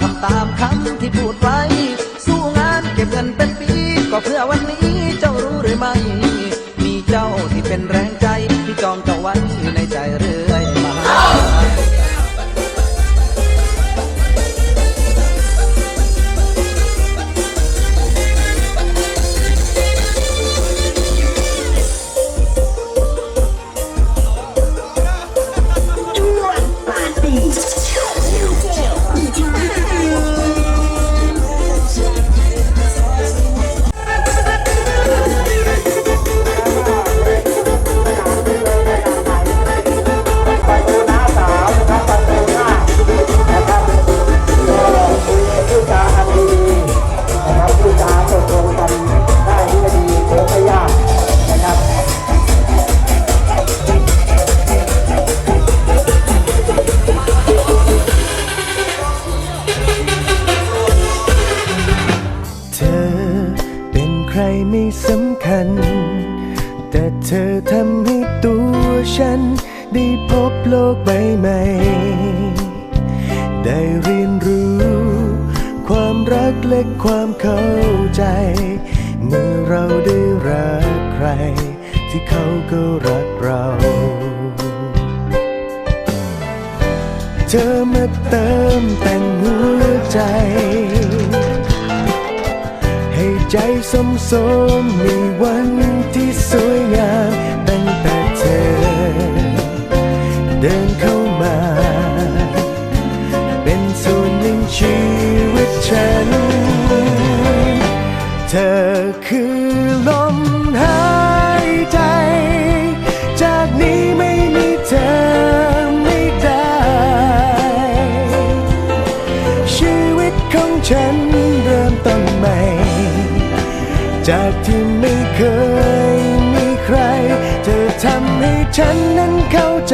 ทำตามคำที่พูดไว้ สู้งานเก็บเงินเป็นปี ก็เพื่อวันนี้เจ้ารู้หรือไม่ มีเจ้าที่เป็นแรง ใครไม่สำคัญ แต่เธอทำให้ตัวฉัน ได้พบโลกใบใหม่ ได้เรียนรู้ ความรักและความเข้าใจ เมื่อเราได้รักใคร ที่เขาก็รักเรา เธอมาเติมแต่งหัวใจ ใจสมสมมีวันที่สวยงามตั้งแต่เธอ เดินเข้ามา เป็นส่วนหนึ่งชีวิตฉัน เธอคือ ฉันนั้นเข้าใจ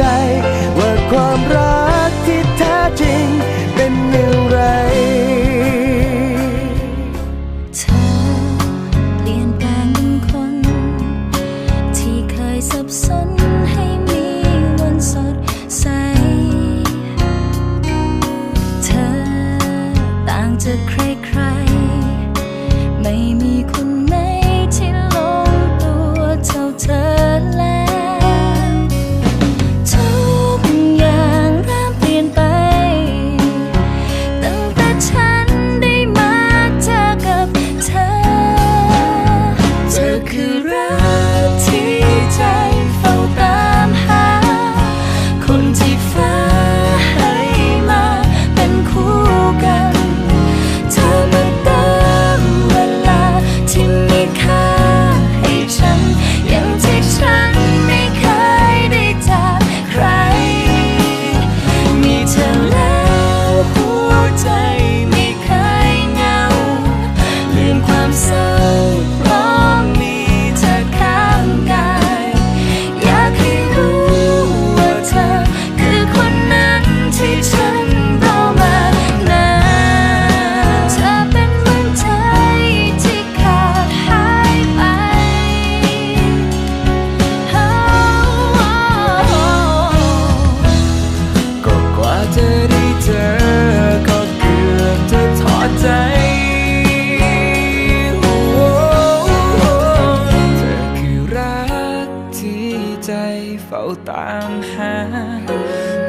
ตามหา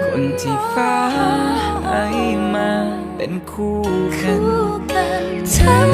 คนที่ฟ้าให้มาเป็นคู่กัน